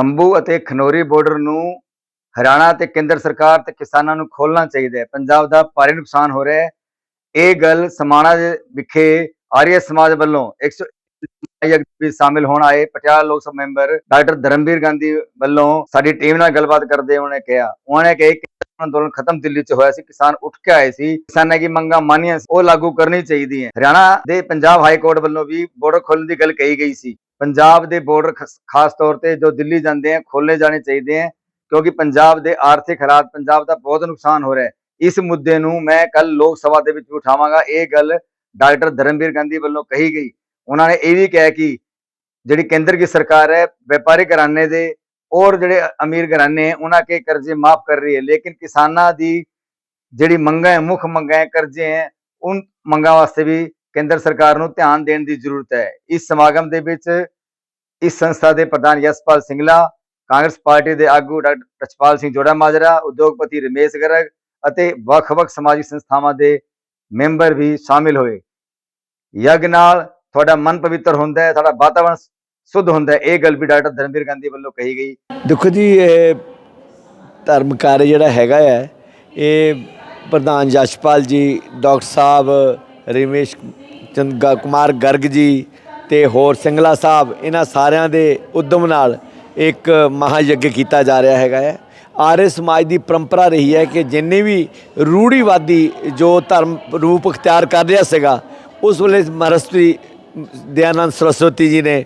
ਸੰਭੂ ਅਤੇ ਖਨੋਰੀ ਬਾਰਡਰ ਨੂੰ ਹਰਿਆਣਾ ਤੇ ਕੇਂਦਰ ਸਰਕਾਰ ਤੇ ਕਿਸਾਨਾਂ ਨੂੰ ਖੋਲਣਾ ਚਾਹੀਦਾ ਹੈ। ਪੰਜਾਬ ਦਾ ਭਾਰੀ ਨੁਕਸਾਨ ਹੋ ਰਿਹਾ ਹੈ। ਇਹ ਗੱਲ ਸਮਾਣਾ ਵਿਖੇ ਆਰੀਆ ਸਮਾਜ ਵੱਲੋਂ 100 ਯਗ ਵੀ ਸ਼ਾਮਿਲ ਹੋਣ ਆਏ। ਪਟਿਆਲਾ ਲੋਕ ਸਭਾ ਮੈਂਬਰ ਡਾਕਟਰ ਧਰਮਵੀਰ ਗਾਂਧੀ ਵੱਲੋਂ ਸਾਡੀ ਟੀਮ ਨਾਲ ਗੱਲਬਾਤ ਕਰਦੇ ਉਹਨੇ ਕਿਹਾ ਉਹਨੇ ਕਿਹਾ ਕਿ ਅੰਦੋਲਨ ਖਤਮ ਦਿੱਲੀ 'ਚ ਹੋਇਆ ਸੀ, ਕਿਸਾਨ ਉੱਠ ਕੇ ਆਏ ਸੀ। ਕਿਸਾਨਾਂ ਦੀ ਮੰਗਾਂ ਮਾਨੀਆਂ ਉਹ ਲਾਗੂ ਕਰਨੀ ਚਾਹੀਦੀ ਹੈ। ਹਰਿਆਣਾ ਦੇ ਪੰਜਾਬ ਹਾਈ ਕੋਰਟ ਵੱਲੋਂ ਵੀ ਬੋਰਡਰ ਖੋਲਣ ਦੀ ਗੱਲ ਕਹੀ ਗਈ ਸੀ। ਪੰਜਾਬ ਦੇ ਬਾਰਡਰ ਖਾਸ ਤੌਰ ਤੇ ਜੋ ਦਿੱਲੀ ਜਾਂਦੇ ਆ ਖੋਲੇ ਜਾਣੇ ਚਾਹੀਦੇ ਆ, ਕਿਉਂਕਿ ਪੰਜਾਬ ਦੇ ਆਰਥਿਕ ਹਾਲਾਤ ਪੰਜਾਬ ਦਾ ਬਹੁਤ ਨੁਕਸਾਨ ਹੋ ਰਿਹਾ ਹੈ। ਇਸ ਮੁੱਦੇ ਨੂੰ ਮੈਂ ਕੱਲ ਲੋਕ ਸਭਾ ਦੇ ਵਿੱਚ ਵੀ ਉਠਾਵਾਂਗਾ ਇਹ ਗੱਲ ਡਾਕਟਰ ਧਰਮਵੀਰ ਗਾਂਧੀ ਵੱਲੋਂ ਕਹੀ ਗਈ। ਉਹਨਾਂ ਨੇ ਇਹ ਵੀ ਕਿਹਾ ਕਿ ਜਿਹੜੀ ਕੇਂਦਰ ਦੀ ਸਰਕਾਰ ਹੈ, ਵਪਾਰੀ ਘਰਾਣੇ ਦੇ ਔਰ ਜਿਹੜੇ ਅਮੀਰ ਘਰਾਣੇ ਹੈ, ਉਹਨਾਂ ਕੇ ਕਰਜ਼ੇ ਮਾਫ ਕਰ ਰਹੀ ਹੈ। ਲੇਕਿਨ ਕਿਸਾਨਾਂ ਦੀ ਜਿਹੜੀ ਮੰਗਾਂ ਹੈ, ਮੁੱਖ ਮੰਗਾਂ ਹੈ, ਕਰਜ਼ੇ ਹੈ, ਉਨ ਮੰਗਾਂ ਵਾਸਤੇ ਵੀ ਕੇਂਦਰ ਸਰਕਾਰ ਨੂੰ ਧਿਆਨ ਦੇਣ ਦੀ ਜ਼ਰੂਰਤ ਹੈ। ਇਸ ਸਮਾਗਮ ਦੇ ਵਿੱਚ ਇਸ ਸੰਸਥਾ ਦੇ ਪ੍ਰਧਾਨ ਯਸ਼ਪਾਲ ਸਿੰਗਲਾ, ਕਾਂਗਰਸ ਪਾਰਟੀ ਦੇ ਆਗੂ ਡਾਕਟਰ ਰਛਪਾਲ ਸਿੰਘ ਜੋੜਾ ਮਾਜਰਾ, ਉਦਯੋਗਪਤੀ ਰਮੇਸ਼ ਗਰਗ ਅਤੇ ਵੱਖ-ਵੱਖ ਸਮਾਜਿਕ ਸੰਸਥਾਵਾਂ ਦੇ ਮੈਂਬਰ ਵੀ ਸ਼ਾਮਿਲ ਹੋਏ। ਯਗ ਨਾਲ ਤੁਹਾਡਾ ਮਨ ਪਵਿੱਤਰ ਹੁੰਦਾ ਹੈ, ਤੁਹਾਡਾ ਵਾਤਾਵਰਣ ਸ਼ੁੱਧ ਹੁੰਦਾ ਹੈ। ਇਹ ਗੱਲ ਵੀ ਡਾਕਟਰ ਧਰਮਵੀਰ ਗਾਂਧੀ ਵੱਲੋਂ ਕਹੀ ਗਈ। ਦੇਖੋ ਜੀ, ਇਹ ਧਰਮ ਕਾਰਜ ਜਿਹੜਾ ਹੈਗਾ ਹੈ, ਇਹ ਪ੍ਰਧਾਨ ਯਸ਼ਪਾਲ ਜੀ, ਡਾਕਟਰ ਸਾਹਿਬ ਰਮੇਸ਼ ਚੰਗਾ ਕੁਮਾਰ ਗਰਗ ਜੀ ਤੇ ਹੋਰ ਸਿੰਗਲਾ ਸਾਹਿਬ, ਇਹਨਾਂ ਸਾਰਿਆਂ ਦੇ ਉਦਮ ਨਾਲ ਇੱਕ ਮਹਾਯੱਗ ਕੀਤਾ ਜਾ ਰਿਹਾ ਹੈਗਾ ਹੈ। ਆਰਯ ਸਮਾਜ ਦੀ ਪਰੰਪਰਾ ਰਹੀ ਹੈ ਕਿ ਜਿੰਨੇ ਵੀ ਰੂੜੀਵਾਦੀ ਜੋ ਧਰਮ ਰੂਪ ਅਖਤਿਆਰ ਕਰ ਰਿਹਾ ਸੀਗਾ, ਉਸ ਵੇਲੇ ਮਹਰਸ਼ੀ ਦਿਆਨੰਦ ਸਰਸਵਤੀ ਜੀ ਨੇ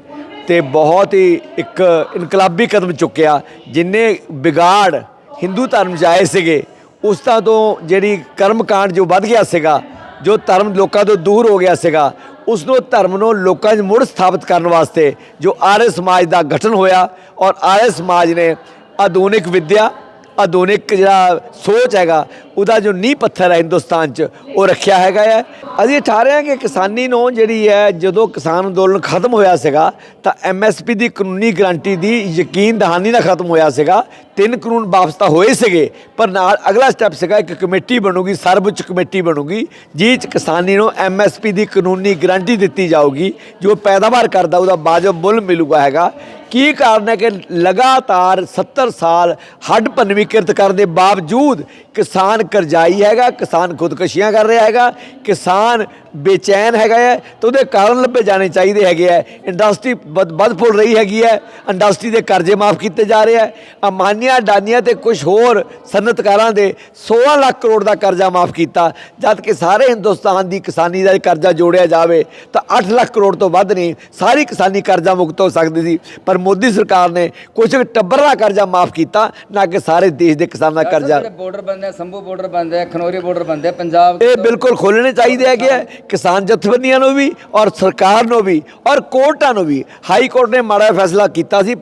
ਤੇ ਬਹੁਤ ਹੀ ਇੱਕ ਇਨਕਲਾਬੀ ਕਦਮ ਚੁੱਕਿਆ, ਜਿੰਨੇ ਵਿਗਾੜ ਹਿੰਦੂ ਧਰਮ 'ਚ ਆਏ ਸੀਗੇ, ਉਸ ਤਾਂ ਤੋਂ ਜਿਹੜੀ ਕਰਮਕਾਂਡ ਜੋ ਵੱਧ ਗਿਆ ਸੀਗਾ ਜੋ ਧਰਮ ਲੋਕਾਂ ਤੋਂ ਦੂਰ ਹੋ ਗਿਆ ਸੀਗਾ, ਉਸ ਨੂੰ ਧਰਮ ਨੂੰ ਲੋਕਾਂ 'ਚ ਮੁੜ ਸਥਾਪਿਤ ਕਰਨ ਵਾਸਤੇ ਜੋ ਆਰਯ ਸਮਾਜ ਦਾ ਗਠਨ ਹੋਇਆ ਔਰ ਆਰਯ ਸਮਾਜ ਨੇ ਆਧੁਨਿਕ ਵਿੱਦਿਆ, ਆਧੁਨਿਕ ਜਿਹੜਾ ਸੋਚ ਹੈਗਾ ਉਹਦਾ ਜੋ ਨੀਂਹ ਪੱਥਰ ਹੈ ਹਿੰਦੁਸਤਾਨ 'ਚ, ਉਹ ਰੱਖਿਆ ਹੈਗਾ ਹੈ। ਅਸੀਂ ਠਾ ਰਹੇ ਹਾਂ ਕਿ ਕਿਸਾਨੀ ਨੂੰ ਜਿਹੜੀ ਹੈ, ਜਦੋਂ ਕਿਸਾਨ ਅੰਦੋਲਨ ਖਤਮ ਹੋਇਆ ਸੀਗਾ, ਤਾਂ ਐਮਐਸਪੀ ਦੀ ਕਾਨੂੰਨੀ ਗਰੰਟੀ ਦੀ ਯਕੀਨ ਦਹਾਨੀ ਨਾਲ ਖਤਮ ਹੋਇਆ ਸੀਗਾ। ਤਿੰਨ ਕਾਨੂੰਨ ਵਾਪਸ ਤਾਂ ਹੋਏ ਸੀਗੇ, ਪਰ ਨਾਲ ਅਗਲਾ ਸਟੈਪ ਸੀਗਾ, ਇੱਕ ਕਮੇਟੀ ਬਣੂਗੀ, ਸਰਵਉੱਚ ਕਮੇਟੀ ਬਣੂਗੀ ਜਿਸ 'ਚ ਕਿਸਾਨੀ ਨੂੰ ਐਮਐਸਪੀ ਦੀ ਕਾਨੂੰਨੀ ਗਰੰਟੀ ਦਿੱਤੀ ਜਾਊਗੀ, ਜੋ ਪੈਦਾਵਾਰ ਕਰਦਾ, ਉਹਦਾ ਵਾਜਬ ਮੁੱਲ ਮਿਲੂਗਾ ਹੈਗਾ। ਕੀ ਕਾਰਨ ਹੈ ਕਿ ਲਗਾਤਾਰ 70 ਸਾਲ ਹੱਡ ਭੰਨਵੀਂ ਕਿਰਤ ਕਰਨ ਦੇ ਬਾਵਜੂਦ ਕਿਸਾਨ ਕਰਜ਼ਾਈ ਹੈਗਾ ਕਿਸਾਨ ਖੁਦਕਸ਼ੀਆਂ ਕਰ ਰਿਹਾ ਹੈਗਾ ਕਿਸਾਨ ਬੇਚੈਨ ਹੈਗਾ ਹੈ ਤੇ ਉਹਦੇ ਕਾਰਨ ਲੱਭੇ ਜਾਣੇ ਚਾਹੀਦੇ ਹੈਗੇ ਹੈ। ਇੰਡਸਟਰੀ ਵੱਧ ਫੁੱਲ ਰਹੀ ਹੈਗੀ ਹੈ। ਇੰਡਸਟਰੀ ਦੇ ਕਰਜ਼ੇ ਮਾਫ ਕੀਤੇ ਜਾ ਰਹੇ ਹੈ। ਅਮਾਨੀਆਂ ਡਾਨੀਆਂ ਤੇ ਕੁਝ ਹੋਰ ਸਨਅਤਕਾਰਾਂ ਦੇ 16 ਲੱਖ ਕਰੋੜ ਦਾ ਕਰਜ਼ਾ ਮਾਫ ਕੀਤਾ। ਜਦ ਕਿ ਸਾਰੇ ਹਿੰਦੁਸਤਾਨ ਦੀ ਕਿਸਾਨੀ ਦਾ ਕਰਜ਼ਾ ਜੋੜਿਆ ਜਾਵੇ ਤਾਂ 8 ਲੱਖ ਕਰੋੜ ਤੋਂ ਵੱਧ ਨਹੀਂ ਸਾਰੀ ਕਿਸਾਨੀ ਕਰਜ਼ਾ ਮੁਕਤ ਹੋ ਸਕਦੀ ਸੀ। ਪਰ ਮੋਦੀ ਸਰਕਾਰ ਨੇ ਕੁਝ ਟੱਬਰ ਦਾ ਕਰਜ਼ਾ ਮਾਫ ਕੀਤਾ ਨਾ ਕਿ ਸਾਰੇ ਦੇਸ਼ ਦੇ ਕਿਸਾਨਾਂ ਦਾ ਕਰਜ਼ਾ। ਬਾਰਡਰ ਬੰਦੇ ਆ ਸੰਭੂ ਬਾਰਡਰ ਬੰਦੇ ਆ ਖਨੌਰੀ ਬਾਰਡਰ ਬੰਦੇ ਆ ਪੰਜਾਬ ਇਹ ਬਿਲਕੁਲ ਖੋਲਣੇ ਚਾਹੀਦੇ ਹੈਗੇ ਆ। ਕਿਸਾਨ ਜਥੇਬੰਦੀਆਂ ਨੂੰ ਵੀ ਔਰ ਸਰਕਾਰ ਨੂੰ ਵੀ ਔਰ ਕੋਰਟਾਂ ਨੂੰ ਵੀ। ਹਾਈ ਕੋਰਟ ਨੇ ਮਾੜਾ ਫੈਸਲਾ ਕੀਤਾ ਸੀ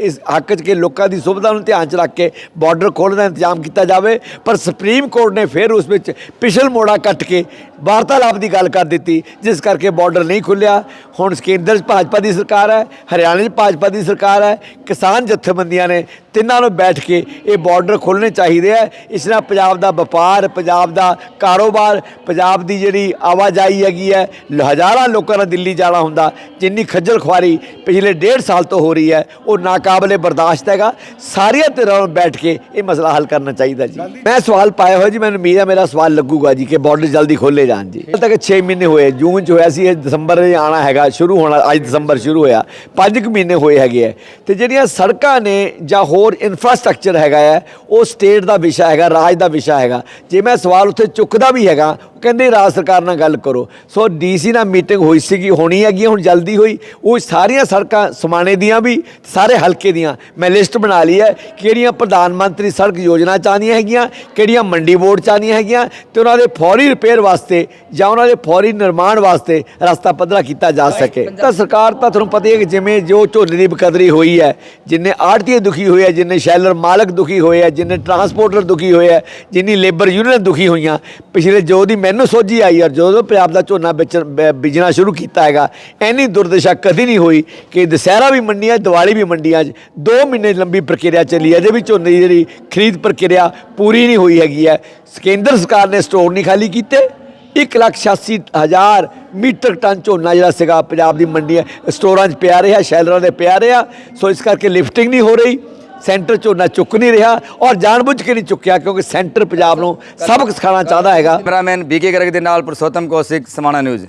ਇਸ ਹੱਕ 'ਚ ਕਿ ਲੋਕਾਂ ਦੀ ਸੁਵਿਧਾ ਨੂੰ ਧਿਆਨ 'ਚ ਰੱਖ ਕੇ ਬਾਰਡਰ ਖੋਲ੍ਹਣ ਦਾ ਇੰਤਜ਼ਾਮ ਕੀਤਾ ਜਾਵੇ। ਪਰ ਸੁਪਰੀਮ ਕੋਰਟ ਨੇ ਫਿਰ ਉਸ ਵਿੱਚ ਪਿਛਲ ਮੋੜਾ ਕੱਟ ਕੇ ਵਾਰਤਾਲਾਪ ਦੀ ਗੱਲ ਕਰ ਦਿੱਤੀ, ਜਿਸ ਕਰਕੇ ਬਾਰਡਰ ਨਹੀਂ ਖੁੱਲਿਆ ਹੁਣ ਕੇਂਦਰ 'ਚ ਭਾਜਪਾ ਦੀ ਸਰਕਾਰ ਹੈ, ਹਰਿਆਣਾ 'ਚ ਭਾਜਪਾ ਦੀ ਸਰਕਾਰ ਹੈ, ਕਿਸਾਨ ਜਥੇਬੰਦੀਆਂ ਨੇ ਤਿੰਨਾਂ ਨੂੰ ਬੈਠ ਕੇ ਇਹ ਬਾਰਡਰ ਖੋਲ੍ਹਣੇ ਚਾਹੀਦੇ ਆ। ਇਸ ਨਾਲ ਪੰਜਾਬ ਦਾ ਵਪਾਰ, ਪੰਜਾਬ ਦਾ ਕਾਰੋਬਾਰ, ਪੰਜਾਬ ਦੀ ਜਿਹੜੀ ਆਵਾਜਾਈ ਹੈਗੀ ਹੈ। ਹਜ਼ਾਰਾਂ ਲੋਕਾਂ ਦਾ ਦਿੱਲੀ ਜਾਣਾ ਹੁੰਦਾ। ਜਿੰਨੀ ਖੱਜਲ ਖੁਆਰੀ ਪਿਛਲੇ ਡੇਢ ਸਾਲ ਤੋਂ ਹੋ ਰਹੀ ਹੈ ਉਹ ਨਾਕਾਬਲੇ ਬਰਦਾਸ਼ਤ ਹੈਗਾ। ਸਾਰੀਆਂ ਧਿਰਾਂ ਨੂੰ ਬੈਠ ਕੇ ਇਹ ਮਸਲਾ ਹੱਲ ਕਰਨਾ ਚਾਹੀਦਾ ਜੀ। ਮੈਂ ਸਵਾਲ ਪਾਇਆ ਹੋਇਆ ਜੀ ਮੈਨੂੰ ਉਮੀਦ ਹੈ ਮੇਰਾ ਸਵਾਲ ਲੱਗੂਗਾ ਜੀ ਕਿ ਬਾਰਡਰ ਜਲਦੀ ਖੋਲੇ ਜਾਣ ਜੀ। ਹਾਲੇ ਤੱਕ 6 ਮਹੀਨੇ ਹੋਏ ਜੂਨ ਚ ਹੋਇਆ ਸੀ ਇਹ ਦਸੰਬਰ ਦੇ ਆਣਾ ਹੈਗਾ ਸ਼ੁਰੂ ਹੋਣਾ ਅੱਜ ਦਸੰਬਰ ਸ਼ੁਰੂ ਹੋਇਆ। 5 ਕੁ ਮਹੀਨੇ ਹੋਏ ਹੈਗੇ ਹੈ। ਤੇ ਜਿਹੜੀਆਂ ਸੜਕਾਂ ਨੇ ਜਾਂ ਹੋਰ ਇਨਫਰਾਸਟ੍ਰਕਚਰ ਹੈਗਾ ਹੈ ਉਹ ਸਟੇਟ ਦਾ ਵਿਸ਼ਾ ਹੈਗਾ ਰਾਜ ਦਾ ਵਿਸ਼ਾ ਹੈਗਾ। ਜੇ ਮੈਂ ਸਵਾਲ ਉੱਥੇ ਚੁੱਕਦਾ ਵੀ ਹੈਗਾ ਕਹਿੰਦੇ ਰਾਜ ਸਰਕਾਰ ਨਾਲ ਗੱਲ ਕਰੋ। ਸੋ ਡੀਸੀ ਨਾਲ ਮੀਟਿੰਗ ਹੋਈ ਸੀਗੀ ਹੋਣੀ ਹੈਗੀ ਹੁਣ ਜਲਦੀ ਹੋਈ। ਉਹ ਸਾਰੀਆਂ ਸੜਕਾਂ ਸਮਾਣੇ ਦੀਆਂ ਵੀ ਸਾਰੇ ਹਲਕੇ ਦੀਆਂ। ਮੈਂ ਲਿਸਟ ਬਣਾ ਲਈ ਹੈ ਕਿਹੜੀਆਂ ਪ੍ਰਧਾਨ ਮੰਤਰੀ ਸੜਕ ਯੋਜਨਾ ਚਾਹਨੀਆਂ ਹੈਗੀਆਂ ਕਿਹੜੀਆਂ ਮੰਡੀ ਬੋਰਡ ਚਾਹਨੀਆਂ ਹੈਗੀਆਂ ਤੇ ਉਹਨਾਂ ਦੇ ਫੌਰੀ ਰਿਪੇਅਰ ਵਾਸਤੇ ਜਾਂ ਉਹਨਾਂ ਦੇ ਫੌਰੀ ਨਿਰਮਾਣ ਵਾਸਤੇ ਰਸਤਾ ਪੱਧਰਾ ਕੀਤਾ ਜਾ ਸਕੇ। ਤਾਂ ਸਰਕਾਰ ਤਾਂ ਤੁਹਾਨੂੰ ਪਤਾ ਹੀ ਹੈ ਕਿ ਜਿਵੇਂ ਜੋ ਝੋਨੇ ਦੀ ਬਕਦਰੀ ਹੋਈ ਹੈ ਜਿੰਨੇ ਆੜਤੀਏ ਦੁਖੀ ਹੋਏ ਆ ਜਿੰਨੇ ਸ਼ੈਲਰ ਮਾਲਕ ਦੁਖੀ ਹੋਏ ਆ ਜਿੰਨੇ ਟਰਾਂਸਪੋਰਟਰ ਦੁਖੀ ਹੋਏ ਆ ਜਿੰਨੀ ਲੇਬਰ ਯੂਨੀਅਨ ਦੁਖੀ ਹੋਈਆਂ ਪਿਛਲੇ ਜੋ ਦੀ ਮੈਨੂੰ ਸੋਝੀ ਆਈ ਔਰ ਜਦੋਂ ਪੰਜਾਬ ਦਾ ਝੋਨਾ ਵੇਚਣ ਬ- ਬੀਜਣਾ ਸ਼ੁਰੂ ਕੀਤਾ ਹੈਗਾ। ਐਨੀ ਦੁਰਦਸ਼ਾ ਕਦੀ ਨਹੀਂ ਹੋਈ ਕਿ ਦੁਸਹਿਰਾ ਵੀ ਮੰਡੀਆਂ, ਦੀਵਾਲੀ ਵੀ ਮੰਡੀਆਂ 'ਚ 2 ਮਹੀਨੇ ਲੰਬੀ ਪ੍ਰਕਿਰਿਆ ਚੱਲੀ ਅਜੇ ਵੀ ਝੋਨੇ ਦੀ ਜਿਹੜੀ ਖਰੀਦ ਪ੍ਰਕਿਰਿਆ ਪੂਰੀ ਨਹੀਂ ਹੋਈ ਹੈਗੀ ਹੈ। ਕੇਂਦਰ ਸਰਕਾਰ ਨੇ ਸਟੋਰ ਨਹੀਂ ਖਾਲੀ ਕੀਤੇ। 186000 ਮੀਟਰ ਟਨ ਝੋਨਾ ਜਿਹੜਾ ਸੀਗਾ ਪੰਜਾਬ ਦੀ ਮੰਡੀਆਂ ਸਟੋਰਾਂ 'ਚ ਪਿਆ ਰਿਹਾ, ਸ਼ੈਲਰਾਂ ਦੇ ਪਿਆ ਰਿਹਾ। ਸੋ ਇਸ ਕਰਕੇ ਲਿਫਟਿੰਗ ਨਹੀਂ ਹੋ ਰਹੀ। ਸੈਂਟਰ ਝੋਨਾ ਚੁੱਕ ਨਹੀਂ ਰਿਹਾ ਔਰ ਜਾਣਬੁੱਝ ਕੇ ਨਹੀਂ ਚੁੱਕਿਆ ਕਿਉਂਕਿ ਸੈਂਟਰ ਪੰਜਾਬ ਨੂੰ ਸਬਕ ਸਿਖਾਉਣਾ ਚਾਹੁੰਦਾ ਹੈਗਾ। ਕੈਮਰਾਮੈਨ ਬੀਕੇ ਗਰਗ ਦੇ ਨਾਲ ਪੁਰਸ਼ੋਤਮ ਕੌਸ਼ਿਕ, ਸਮਾਣਾ ਨਿਊਜ਼।